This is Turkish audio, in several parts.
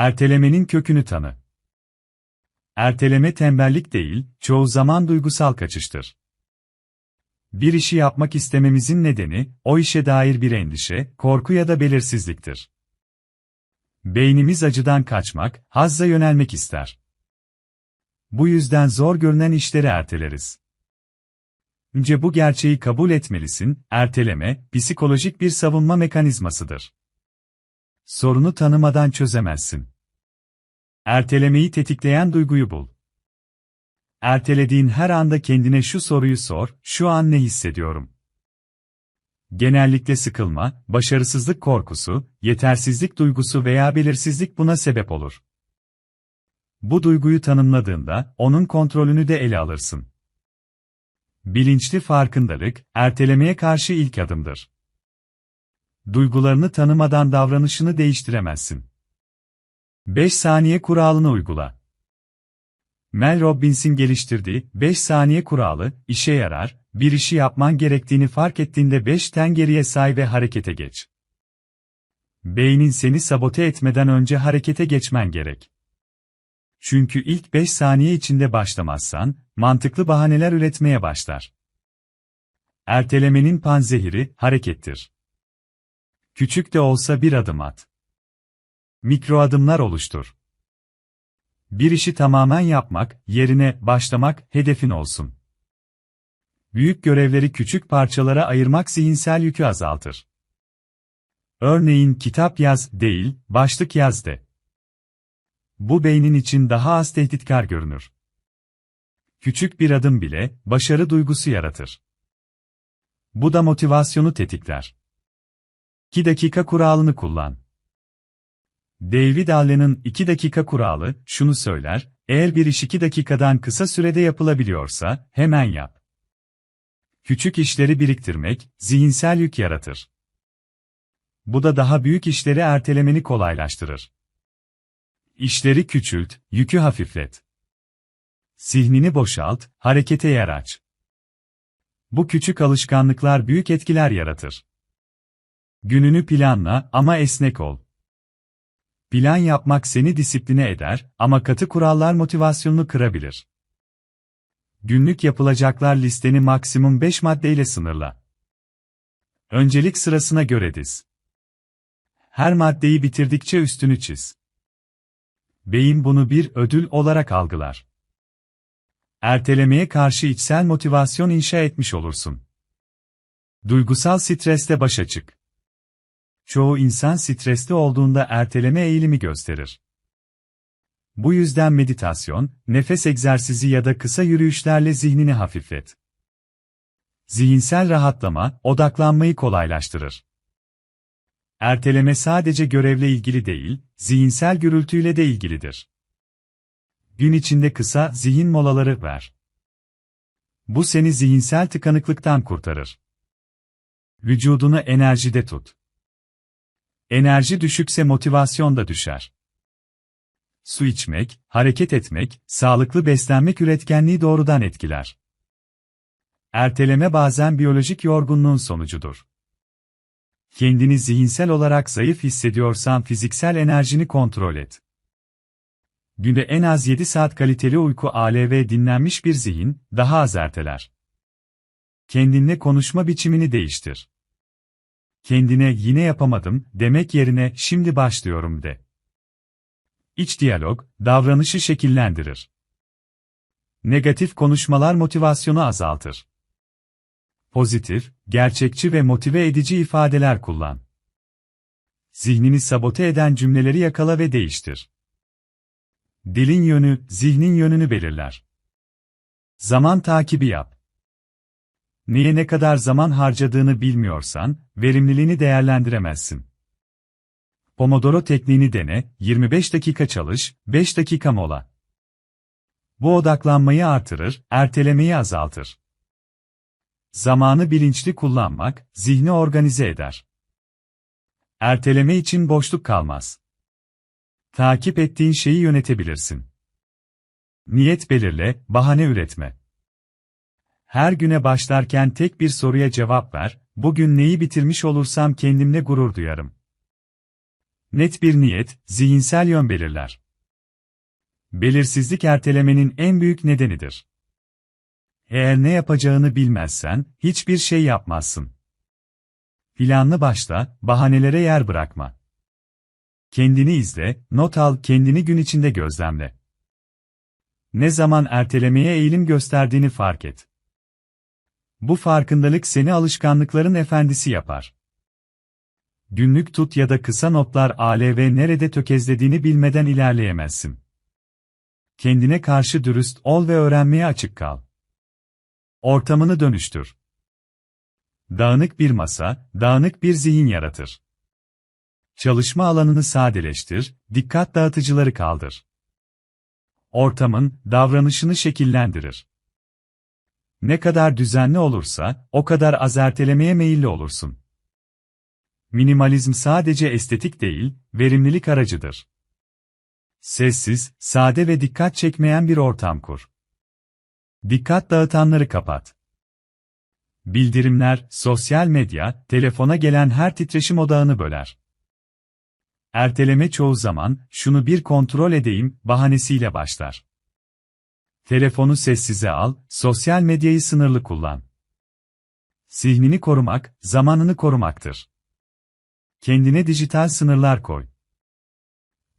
Ertelemenin kökünü tanı. Erteleme tembellik değil, çoğu zaman duygusal kaçıştır. Bir işi yapmak istememizin nedeni, o işe dair bir endişe, korku ya da belirsizliktir. Beynimiz acıdan kaçmak, hazza yönelmek ister. Bu yüzden zor görünen işleri erteleriz. Önce bu gerçeği kabul etmelisin, erteleme, psikolojik bir savunma mekanizmasıdır. Sorunu tanımadan çözemezsin. Ertelemeyi tetikleyen duyguyu bul. Ertelediğin her anda kendine şu soruyu sor, şu an ne hissediyorum? Genellikle sıkılma, başarısızlık korkusu, yetersizlik duygusu veya belirsizlik buna sebep olur. Bu duyguyu tanımladığında, onun kontrolünü de ele alırsın. Bilinçli farkındalık, ertelemeye karşı ilk adımdır. Duygularını tanımadan davranışını değiştiremezsin. 5 saniye kuralını uygula. Mel Robbins'in geliştirdiği 5 saniye kuralı işe yarar. Bir işi yapman gerektiğini fark ettiğinde 5'ten geriye say ve harekete geç. Beynin seni sabote etmeden önce harekete geçmen gerek. Çünkü ilk 5 saniye içinde başlamazsan, mantıklı bahaneler üretmeye başlar. Ertelemenin panzehiri, harekettir. Küçük de olsa bir adım at. Mikro adımlar oluştur. Bir işi tamamen yapmak, yerine başlamak, hedefin olsun. Büyük görevleri küçük parçalara ayırmak zihinsel yükü azaltır. Örneğin kitap yaz değil, başlık yaz de. Bu beynin için daha az tehditkar görünür. Küçük bir adım bile, başarı duygusu yaratır. Bu da motivasyonu tetikler. 2 dakika kuralını kullan. David Allen'ın 2 dakika kuralı, şunu söyler, eğer bir iş 2 dakikadan kısa sürede yapılabiliyorsa, hemen yap. Küçük işleri biriktirmek, zihinsel yük yaratır. Bu da daha büyük işleri ertelemeni kolaylaştırır. İşleri küçült, yükü hafiflet. Zihnini boşalt, harekete yer aç. Bu küçük alışkanlıklar büyük etkiler yaratır. Gününü planla ama esnek ol. Plan yapmak seni disipline eder ama katı kurallar motivasyonunu kırabilir. Günlük yapılacaklar listeni maksimum 5 maddeyle sınırla. Öncelik sırasına göre diz. Her maddeyi bitirdikçe üstünü çiz. Beyin bunu bir ödül olarak algılar. Ertelemeye karşı içsel motivasyon inşa etmiş olursun. Duygusal stresle başa çık. Çoğu insan stresli olduğunda erteleme eğilimi gösterir. Bu yüzden meditasyon, nefes egzersizi ya da kısa yürüyüşlerle zihnini hafiflet. Zihinsel rahatlama, odaklanmayı kolaylaştırır. Erteleme sadece görevle ilgili değil, zihinsel gürültüyle de ilgilidir. Gün içinde kısa zihin molaları ver. Bu seni zihinsel tıkanıklıktan kurtarır. Vücudunu enerjide tut. Enerji düşükse motivasyon da düşer. Su içmek, hareket etmek, sağlıklı beslenmek üretkenliği doğrudan etkiler. Erteleme bazen biyolojik yorgunluğun sonucudur. Kendini zihinsel olarak zayıf hissediyorsan fiziksel enerjini kontrol et. Günde en az 7 saat kaliteli uyku al ve dinlenmiş bir zihin, daha az erteler. Kendinle konuşma biçimini değiştir. Kendine yine yapamadım demek yerine şimdi başlıyorum de. İç diyalog, davranışı şekillendirir. Negatif konuşmalar motivasyonu azaltır. Pozitif, gerçekçi ve motive edici ifadeler kullan. Zihnini sabote eden cümleleri yakala ve değiştir. Dilin yönü, zihnin yönünü belirler. Zaman takibi yap. Neye ne kadar zaman harcadığını bilmiyorsan, verimliliğini değerlendiremezsin. Pomodoro tekniğini dene, 25 dakika çalış, 5 dakika mola. Bu odaklanmayı artırır, ertelemeyi azaltır. Zamanı bilinçli kullanmak, zihni organize eder. Erteleme için boşluk kalmaz. Takip ettiğin şeyi yönetebilirsin. Niyet belirle, bahane üretme. Her güne başlarken tek bir soruya cevap ver, bugün neyi bitirmiş olursam kendimle gurur duyarım. Net bir niyet, zihinsel yön belirler. Belirsizlik ertelemenin en büyük nedenidir. Eğer ne yapacağını bilmezsen, hiçbir şey yapmazsın. Planlı başla, bahanelere yer bırakma. Kendini izle, not al, kendini gün içinde gözlemle. Ne zaman ertelemeye eğilim gösterdiğini fark et. Bu farkındalık seni alışkanlıkların efendisi yapar. Günlük tut ya da kısa notlar ale ve nerede tökezlediğini bilmeden ilerleyemezsin. Kendine karşı dürüst ol ve öğrenmeye açık kal. Ortamını dönüştür. Dağınık bir masa, dağınık bir zihin yaratır. Çalışma alanını sadeleştir, dikkat dağıtıcıları kaldır. Ortamın, davranışını şekillendirir. Ne kadar düzenli olursa, o kadar az ertelemeye meyilli olursun. Minimalizm sadece estetik değil, verimlilik aracıdır. Sessiz, sade ve dikkat çekmeyen bir ortam kur. Dikkat dağıtanları kapat. Bildirimler, sosyal medya, telefona gelen her titreşim odağını böler. Erteleme çoğu zaman, şunu bir kontrol edeyim, bahanesiyle başlar. Telefonu sessize al, sosyal medyayı sınırlı kullan. Zihnini korumak, zamanını korumaktır. Kendine dijital sınırlar koy.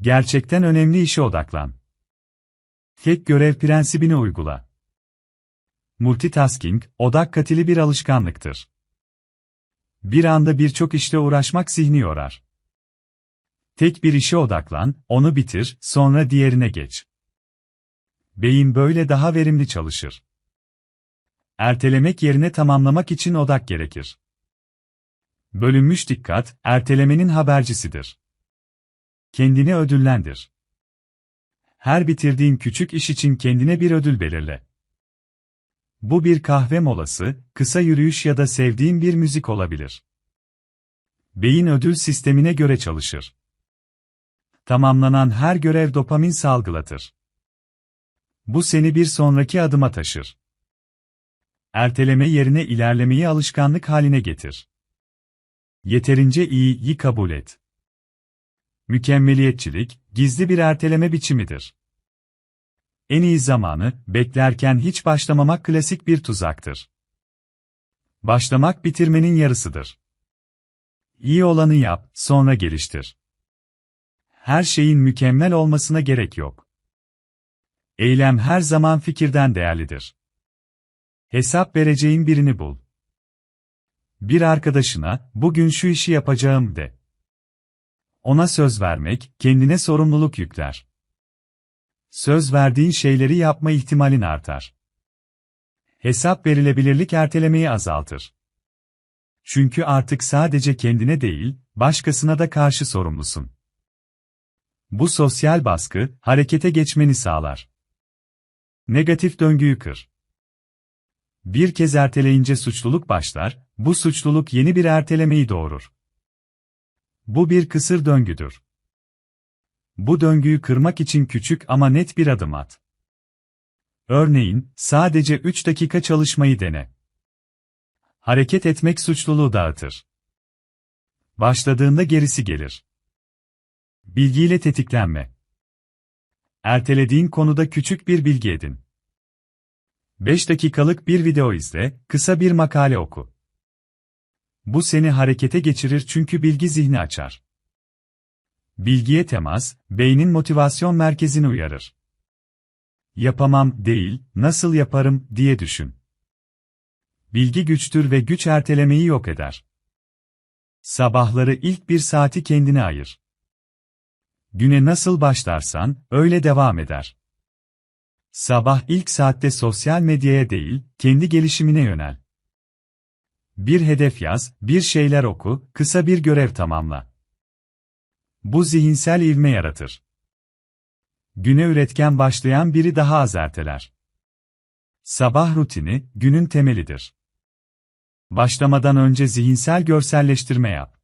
Gerçekten önemli işe odaklan. Tek görev prensibini uygula. Multitasking, odak katili bir alışkanlıktır. Bir anda birçok işle uğraşmak zihni yorar. Tek bir işe odaklan, onu bitir, sonra diğerine geç. Beyin böyle daha verimli çalışır. Ertelemek yerine tamamlamak için odak gerekir. Bölünmüş dikkat, ertelemenin habercisidir. Kendini ödüllendir. Her bitirdiğin küçük iş için kendine bir ödül belirle. Bu bir kahve molası, kısa yürüyüş ya da sevdiğin bir müzik olabilir. Beyin ödül sistemine göre çalışır. Tamamlanan her görev dopamin salgılatır. Bu seni bir sonraki adıma taşır. Erteleme yerine ilerlemeyi alışkanlık haline getir. Yeterince iyiyi kabul et. Mükemmeliyetçilik, gizli bir erteleme biçimidir. En iyi zamanı, beklerken hiç başlamamak klasik bir tuzaktır. Başlamak bitirmenin yarısıdır. İyi olanı yap, sonra geliştir. Her şeyin mükemmel olmasına gerek yok. Eylem her zaman fikirden değerlidir. Hesap vereceğin birini bul. Bir arkadaşına, bugün şu işi yapacağım de. Ona söz vermek, kendine sorumluluk yükler. Söz verdiğin şeyleri yapma ihtimalin artar. Hesap verilebilirlik ertelemeyi azaltır. Çünkü artık sadece kendine değil, başkasına da karşı sorumlusun. Bu sosyal baskı, harekete geçmeni sağlar. Negatif döngüyü kır. Bir kez erteleyince suçluluk başlar, bu suçluluk yeni bir ertelemeyi doğurur. Bu bir kısır döngüdür. Bu döngüyü kırmak için küçük ama net bir adım at. Örneğin, sadece 3 dakika çalışmayı dene. Hareket etmek suçluluğu dağıtır. Başladığında gerisi gelir. Bilgiyle tetiklenme. Ertelediğin konuda küçük bir bilgi edin. 5 dakikalık bir video izle, kısa bir makale oku. Bu seni harekete geçirir çünkü bilgi zihni açar. Bilgiye temas, beynin motivasyon merkezini uyarır. Yapamam değil, nasıl yaparım diye düşün. Bilgi güçtür ve güç ertelemeyi yok eder. Sabahları ilk bir saati kendine ayır. Güne nasıl başlarsan, öyle devam eder. Sabah ilk saatte sosyal medyaya değil, kendi gelişimine yönel. Bir hedef yaz, bir şeyler oku, kısa bir görev tamamla. Bu zihinsel ivme yaratır. Güne üretken başlayan biri daha az erteler. Sabah rutini, günün temelidir. Başlamadan önce zihinsel görselleştirme yap.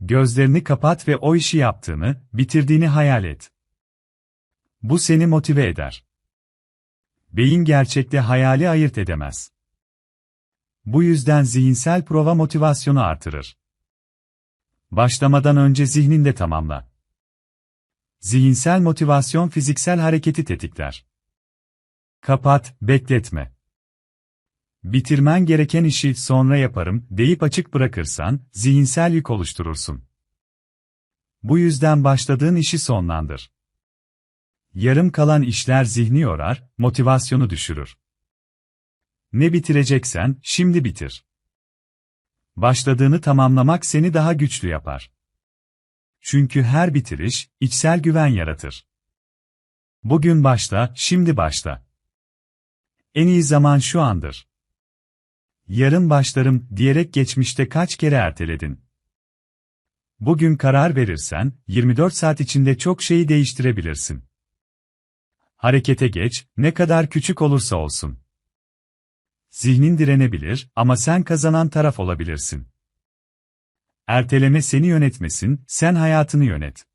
Gözlerini kapat ve o işi yaptığını, bitirdiğini hayal et. Bu seni motive eder. Beyin gerçekle hayali ayırt edemez. Bu yüzden zihinsel prova motivasyonu artırır. Başlamadan önce zihninde tamamla. Zihinsel motivasyon fiziksel hareketi tetikler. Kapat, bekletme. Bitirmen gereken işi sonra yaparım deyip açık bırakırsan, zihinsel yük oluşturursun. Bu yüzden başladığın işi sonlandır. Yarım kalan işler zihni yorar, motivasyonu düşürür. Ne bitireceksen, şimdi bitir. Başladığını tamamlamak seni daha güçlü yapar. Çünkü her bitiriş, içsel güven yaratır. Bugün başla, şimdi başla. En iyi zaman şu andır. Yarın başlarım diyerek geçmişte kaç kere erteledin? Bugün karar verirsen, 24 saat içinde çok şeyi değiştirebilirsin. Harekete geç, ne kadar küçük olursa olsun. Zihnin direnebilir ama sen kazanan taraf olabilirsin. Erteleme seni yönetmesin, sen hayatını yönet.